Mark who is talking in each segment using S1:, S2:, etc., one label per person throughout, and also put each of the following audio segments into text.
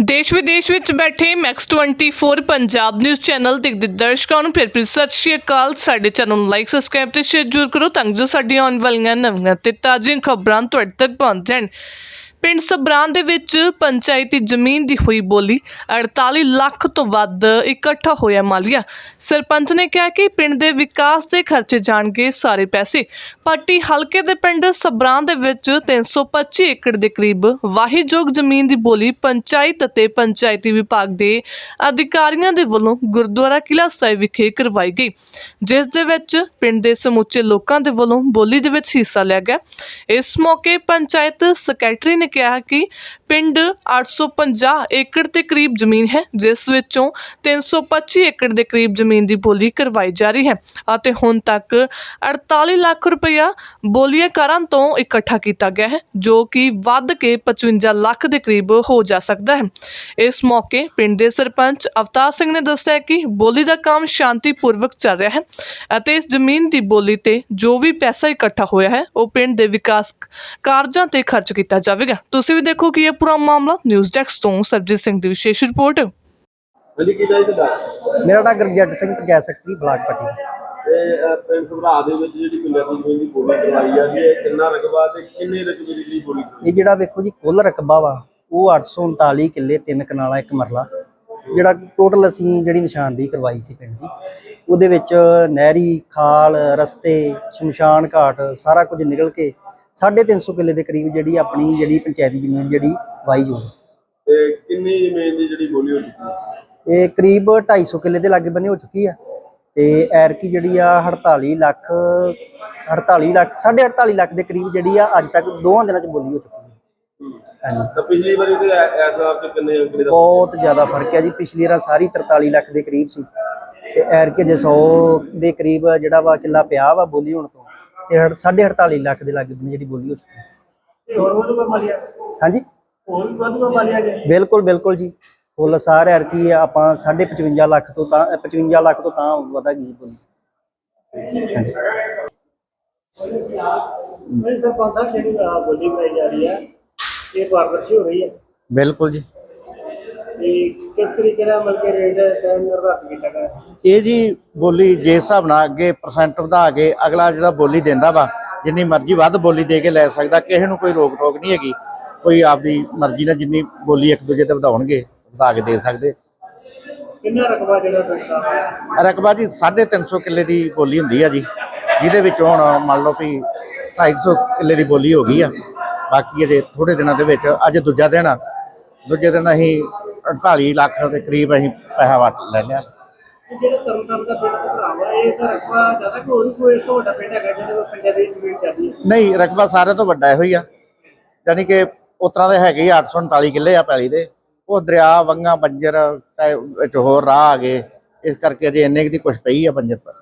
S1: ਦੇਸ਼ ਵਿਦੇਸ਼ ਵਿੱਚ ਬੈਠੇ ਮੈਕਸ 24 ਪੰਜਾਬ ਨਿਊਜ਼ ਚੈਨਲ ਦੇਖਦੇ ਦਰਸ਼ਕਾਂ ਨੂੰ ਫਿਰ ਫਿਰ ਸਤਿ ਸ਼੍ਰੀ ਅਕਾਲ। ਸਾਡੇ ਚੈਨਲ ਨੂੰ ਲਾਈਕ ਸਬਸਕ੍ਰਾਈਬ ਤੇ ਸ਼ੇਅਰ ਜ਼ਰੂਰ ਕਰੋ ਤਾਂ ਜੋ ਸਾਡੀਆਂ ਆਉਣ ਵਾਲੀਆਂ ਨਵੀਆਂ ਤੇ ਤਾਜ਼ੀਆਂ ਖਬਰਾਂ ਤੁਹਾਡੇ ਤੱਕ ਪਹੁੰਚ ਜਾਣ। ਪਿੰਡ ਸਬਰਾਂ ਦੇ ਵਿੱਚ ਪੰਚਾਇਤੀ ਜ਼ਮੀਨ ਦੀ ਹੋਈ ਬੋਲੀ 48 ਲੱਖ ਤੋਂ ਵੱਧ ਇਕੱਠਾ ਹੋਇਆ ਮਾਲੀਆ। ਸਰਪੰਚ ਨੇ ਕਿਹਾ ਕਿ ਪਿੰਡ ਦੇ ਵਿਕਾਸ ਦੇ ਖਰਚੇ ਜਾਣਗੇ ਸਾਰੇ ਪੈਸੇ। ਪੱਟੀ ਹਲਕੇ ਦੇ ਪਿੰਡ ਸਬਰਾਂ ਦੇ ਵਿੱਚ 325 ਏਕੜ ਦੇ ਕਰੀਬ ਵਾਹੀਯੋਗ ਜ਼ਮੀਨ ਦੀ ਬੋਲੀ ਪੰਚਾਇਤ ਅਤੇ ਪੰਚਾਇਤੀ ਵਿਭਾਗ ਦੇ ਅਧਿਕਾਰੀਆਂ ਦੇ ਵੱਲੋਂ ਗੁਰਦੁਆਰਾ ਕਿਲਾ ਸਾਹਿਬ ਵਿਖੇ ਕਰਵਾਈ ਗਈ। ਜਿਸ ਦੇ ਵਿੱਚ ਪਿੰਡ ਦੇ ਸਮੁੱਚੇ ਲੋਕਾਂ ਦੇ ਵੱਲੋਂ ਬੋਲੀ ਦੇ ਵਿੱਚ ਹਿੱਸਾ ਲਿਆ ਗਿਆ। ਇਸ ਮੌਕੇ ਪੰਚਾਇਤ ਸੈਕਟਰੀ ਨੇ ਕਿਹਾ ਕਿ ਪਿੰਡ 850 ਏਕੜ ਦੇ ਕਰੀਬ ਜ਼ਮੀਨ ਹੈ, ਜਿਸ ਵਿੱਚੋਂ 325 ਏਕੜ ਦੇ ਕਰੀਬ ਜ਼ਮੀਨ ਦੀ ਬੋਲੀ ਕਰਵਾਈ ਜਾ ਰਹੀ ਹੈ ਅਤੇ ਹੁਣ ਤੱਕ 48 ਲੱਖ ਰੁਪਇਆ ਬੋਲੀਆਕਾਰਾਂ ਤੋਂ ਇਕੱਠਾ ਕੀਤਾ ਗਿਆ ਹੈ, ਜੋ ਕਿ ਵੱਧ ਕੇ 55 ਲੱਖ ਦੇ ਕਰੀਬ ਹੋ ਜਾ ਸਕਦਾ ਹੈ। ਇਸ ਮੌਕੇ ਪਿੰਡ ਦੇ ਸਰਪੰਚ ਅਵਤਾਰ ਸਿੰਘ ਨੇ ਦੱਸਿਆ ਕਿ ਬੋਲੀ ਦਾ ਕੰਮ ਸ਼ਾਂਤੀਪੂਰਵਕ ਚੱਲ ਰਿਹਾ ਹੈ ਅਤੇ ਇਸ ਜ਼ਮੀਨ ਦੀ ਬੋਲੀ ਤੇ ਜੋ ਵੀ ਪੈਸਾ ਇਕੱਠਾ ਹੋਇਆ ਹੈ, ਉਹ ਪਿੰਡ ਦੇ ਵਿਕਾਸ ਕਾਰਜਾਂ ਤੇ ਖਰਚ ਕੀਤਾ ਜਾਵੇਗਾ। ਤੁਸੀਂ ਵੀ ਦੇਖੋ ਕਿ ਇਹ ਪੂਰਾ ਮਾਮਲਾ। ਨਿਊਜ਼ ਡੈਸਕ ਤੋਂ ਸਰਜੀਤ ਸਿੰਘ ਦੀ ਵਿਸ਼ੇਸ਼ ਰਿਪੋਰਟ।
S2: ਹਾਂਜੀ ਕੀ ਨਾਮ ਤੁਹਾਡਾ?
S3: ਮੇਰਾ ਨਾਮ ਗੁਰਜੰਟ ਸਿੰਘ ਪੰਚਾਇਤ ਸੈਕਟਰੀ ਬਲਾਕ ਪੱਟੀ।
S2: ਤੇ ਅਹ, ਪਿੰਡ ਸਭਰਾ ਦੇ ਵਿੱਚ ਜਿਹੜੀ ਪੰਜਾਬੀ ਜ਼ਮੀਨ ਦੀ ਬੋਲੀ ਕਰਵਾਈ ਜਾਂਦੀ ਹੈ ਕਿੰਨਾ ਰਕਬਾ ਤੇ ਕਿੰਨੇ ਰਕਬੇ ਦੀ ਜਿਹੜੀ ਬੋਲੀ ਕਰਵਾਈ?
S3: ਇਹ ਜਿਹੜਾ ਵੇਖੋ ਜੀ ਕੁੱਲ ਰਕਬਾ ਵਾ ਉਹ 839 ਕਿੱਲੇ ਤਿੰਨ ਕਨਾਲਾ ਇੱਕ ਮਰਲਾ। ਜਿਹੜਾ ਟੋਟਲ ਅਸੀਂ ਜਿਹੜੀ ਨਿਸ਼ਾਨਦੇਹੀ ਕਰਵਾਈ ਸੀ ਪਿੰਡ ਦੀ ਉਹਦੇ ਵਿੱਚ ਨਹਿਰੀ ਖਾਲ ਰਸਤੇ ਸ਼ਮਸ਼ਾਨ ਘਾਟ ਸਾਰਾ ਕੁਝ ਨਿਕਲ ਕੇ 350 ਕਿੱਲੇ ਦੇ ਕਰੀਬ ਜਿਹੜੀ ਆਪਣੀ ਜਿਹੜੀ ਪੰਚਾਇਤੀ ਜ਼ਮੀਨ ਜਿਹੜੀ ਵਾਈ ਜੋ
S2: ਤੇ ਕਿੰਨੀ ਜ਼ਮੀਨ ਦੀ ਜਿਹੜੀ ਬੋਲੀ ਹੋ ਚੁੱਕੀ ਹੈ?
S3: ਇਹ ਕਰੀਬ 250 ਕਿੱਲੇ ਦੇ ਲਾਗੇ ਬੰਨੇ ਹੋ ਚੁੱਕੀ ਆ ਤੇ ਐਰਕੀ ਜਿਹੜੀ ਆ 48 ਲੱਖ 48 ਲੱਖ 48.5 ਲੱਖ ਦੇ ਕਰੀਬ ਜਿਹੜੀ ਆ ਅੱਜ ਤੱਕ ਦੋਹਾਂ ਦਿਨਾਂ ਚ ਬੋਲੀ ਹੋ ਚੁੱਕੀ ਹੈ।
S2: ਤਾਂ ਪਿਛਲੀ ਵਾਰੀ ਤੇ ਇਸ ਵਾਰ ਤੇ ਕਿੰਨੇ ਅੰਕੜੇ ਦਾ
S3: ਬਹੁਤ ਜ਼ਿਆਦਾ ਫ਼ਰਕ ਹੈ ਜੀ। ਪਿਛਲੀ ਵਾਰ ਸਾਰੀ 43 ਲੱਖ ਦੇ ਕਰੀਬ ਸੀ। ਤੇ ਐਰਕੇ ਜੇ 100 ਦੇ ਕਰੀਬ ਜਿਹੜਾ ਵਾ ਕਿੱਲਾ ਪਿਆ ਵਾ ਬੋਲੀ ਹੁਣ ਤੋਂ ਤੇ ਹੜ- ਸਾਢੇ 48 ਲੱਖ ਦੇ ਲਾਗੇ ਬੰਨੇ ਜਿਹੜੀ ਬੋਲੀ ਹੋ ਚੁੱਕੀ ਹੈ
S4: ਹੋਰ ਵਧੂਗਾ ਮਾਲੀਆ?
S3: ਹਾਂਜੀ?
S4: ਹੋਰ ਵੀ ਵਧੂਗਾ ਮਾਲੀਆ ਜੀ?
S3: ਬਿਲਕੁਲ ਬਿਲਕੁਲ ਜੀ। ਫੁੱਲ ਸਾਰ ਐਰਕੀ ਆਪਾਂ 55 ਲੱਖ ਤੋਂ ਤਾਂ 55 ਲੱਖ ਤੋਂ ਤਾਂ ਵਧਾਗੀ ਜੀ ਬੋਲੀ।
S4: ਮੇਰੇ ਸਰਪੰਚ ਸਾਹਿਬ ਜਿਹੜੀ ਆਹ ਬੋਲੀ ਬਣਾਈ ਜਾ ਰਹੀ ਹੈ ਇਹ ਪਾਰਦਰਸ਼ੀ ਹੋ ਰਹੀ ਹੈ
S5: ਬਿਲਕੁਲ ਜੀ।
S4: ਤੇ ਕਿਸ ਤਰੀਕੇ ਨਾਲ ਮਿਲ ਕੇ ਰੇਟ ਕਾਇਮ ਨਿਰਧਾਰਿਤ ਕੀਤਾ ਗਿਆ ਹੈ?
S5: ਇਹ ਜੀ ਬੋਲੀ ਜੇ ਹਿਸਾਬ ਨਾਲ ਅੱਗੇ ਪਰਸੈਂਟ ਵਧਾ ਕੇ ਅਗਲਾ ਜਿਹੜਾ ਬੋਲੀ ਦਿੰਦਾ ਵਾ ਜਿੰਨੀ ਮਰਜ਼ੀ ਵੱਧ ਬੋਲੀ ਦੇ ਕੇ ਲੈ ਸਕਦਾ ਕਿਸੇ ਨੂੰ ਕੋਈ ਰੋਕ ਟੋਕ ਨਹੀਂ ਹੈਗੀ ਕੋਈ ਆਪਦੀ ਮਰਜ਼ੀ ਨਾਲ ਜਿੰਨੀ ਬੋਲੀ ਇੱਕ ਦੂਜੇ ਤੇ ਵਧਾਉਣਗੇ ਵਧਾ ਕੇ ਦੇ ਸਕਦੇ
S4: ਕਿੰਨਾ ਰਕਬਾ ਜਿਹੜਾ ਪਿੰਡ ਦਾ ਹੈ?
S5: ਰਕਬਾ ਜੀ 350 ਕਿੱਲੇ ਦੀ ਬੋਲੀ ਹੁੰਦੀ ਆ ਜੀ ਜਿਹਦੇ ਵਿੱਚ ਹੁਣ ਮੰਨ ਲਓ ਵੀ 250 ਕਿੱਲੇ ਦੀ ਬੋਲੀ ਹੋ ਗਈ ਆ ਬਾਕੀ ਅਜੇ ਥੋੜੇ ਦਿਨਾਂ ਦੇ ਵਿੱਚ ਅੱਜ ਦੂਜਾ ਦਿਨ ਆ ਦੂਜੇ ਦਿਨ ਅਸੀਂ 48 ਲੱਖ ਦੇ ਕਰੀਬ ਅਸੀਂ ਪੈਸਾ ਵਟ ਲੈ ਲਿਆ।
S4: ਇਹ ਜਿਹੜਾ ਤਰਨਤਾਰਨ ਦਾ ਪਿੰਡ ਸੁਧਾਵਾ ਇਹ ਤਾਂ ਰਕਬਾ ਜ਼ਿਆਦਾ ਕਿ ਹੋਰ ਵੀ ਕੋਈ ਇਸ ਤੋਂ ਵੱਡਾ ਪਿੰਡ ਹੈਗਾ ਜਿਹਦੇ ਕੋਲ ਪੰਚਾਇਤੀ ਜ਼ਮੀਨ ਚੱਲਦੀ ਹੈ?
S5: ਨਹੀਂ ਰਕਬਾ ਸਾਰਿਆਂ ਤੋਂ ਵੱਡਾ ਇਹੋ ਹੀ ਆ। ਯਾਨੀ ਕਿ ਉਤਰਾਂ ਦੇ ਹੈਗੇ ਹੀ 839 ਕਿੱਲੇ ਆ ਪੈਲੀ ਦੇ। ਉਹ ਦਰਿਆ ਵੰਗਾ ਬੰਜਰ ਚਾਹੇ ਵਿੱਚ ਹੋਰ ਰਾਹ ਆ ਗਏ ਇਸ ਕਰਕੇ ਅਜੇ ਇੰਨੇ ਦੀ ਕੁਛ ਪਈ ਆ ਬੰਜਰ ਪਰ।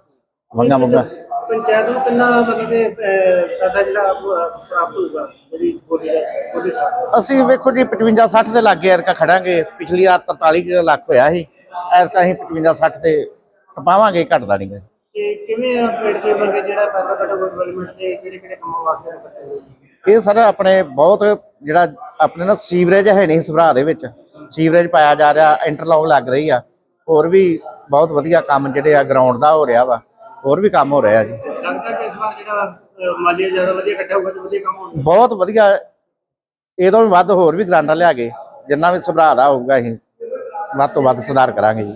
S5: ਵੰਗਾ ਵੰਗਾ।
S4: ਪੰਚਾਇਤ ਨੂੰ ਕਿੰਨਾ ਮਤਲਬ ਕਿ ਅਹ, ਪੈਸਾ ਜਿਹੜਾ ਪ੍ਰਾਪਤ ਹੋਊਗਾ ਜਿਹੜੀ ਬੋਲੀ ਦਾ ਬੋਲੀ ਦਾ
S5: ਅਸੀਂ ਵੇਖੋ ਜੀ 55 60 ਦੇ ਲਾਗੇ ਐਰਕਾ ਖੜਾਂਗੇ। ਪਿਛਲੀ ਵਾਰ 43 ਕੁ ਲੱਖ ਹੋਇਆ ਸੀ। ਐਰਕਾ ਅਸੀਂ 55 60 ਤੇ ਟਪਾਵਾਂਗੇ ਘਟਦਾ ਨਹੀਂ ਗਾ
S4: ਤੇ ਕਿਵੇਂ ਆ ਪਿੰਡ ਦੇ ਮਤਲਬ ਕਿ ਜਿਹੜਾ ਪੈਸਾ ਬਟਾ ਡਿਵੈਲਪਮੈਂਟ ਦੇ ਕਿਹੜੇ ਕਿਹੜੇ ਕੰਮਾਂ ਵਾਸਤੇ ਰੱਖਦੇ ਹੋ
S5: ਇਹ ਸਰ ਆਪਣੇ ਬਹੁਤ ਜਿਹੜਾ ਆਪਣੇ ਨਾ ਸੀਵਰੇਜ ਹੈ ਨਹੀਂ ਸਭਰਾ ਦੇ ਵਿੱਚ। ਸੀਵਰੇਜ ਪਾਇਆ ਜਾ ਰਿਹਾ ਇੰਟਰਲੌਕ ਲੱਗ ਰਹੀ ਆ। ਹੋਰ ਵੀ ਬਹੁਤ ਵਧੀਆ ਕੰਮ ਜਿਹੜੇ ਆ ਗਰਾਊਂਡ ਦਾ ਹੋ ਰਿਹਾ ਵਾ। ਹੋਰ ਵੀ ਕੰਮ ਹੋ ਰਿਹਾ ਜੀ।
S4: ਲੱਗਦਾ ਕਿ ਇਸ ਵਾਰ ਜਿਹੜਾ ਮਾਲੀਆ ਜ਼ਿਆਦਾ ਵਧੀਆ ਇਕੱਠਾ ਹੋਊਗਾ ਤੇ ਵਧੀਆ ਕੰਮ ਹੋਣਗੇ
S5: ਬਹੁਤ ਵਧੀਆ। ਇਹ ਤੋਂ ਵੀ ਵੱਧ ਹੋਰ ਵੀ ਗਰਾਂਟਾਂ ਲਿਆ ਕੇ ਜਿੰਨਾ ਵੀ ਸਭਰਾ ਦਾ ਹੋਊਗਾ ਅਸੀਂ ਵੱਧ ਤੋਂ ਵੱਧ ਸੁਧਾਰ ਕਰਾਂਗੇ ਜੀ।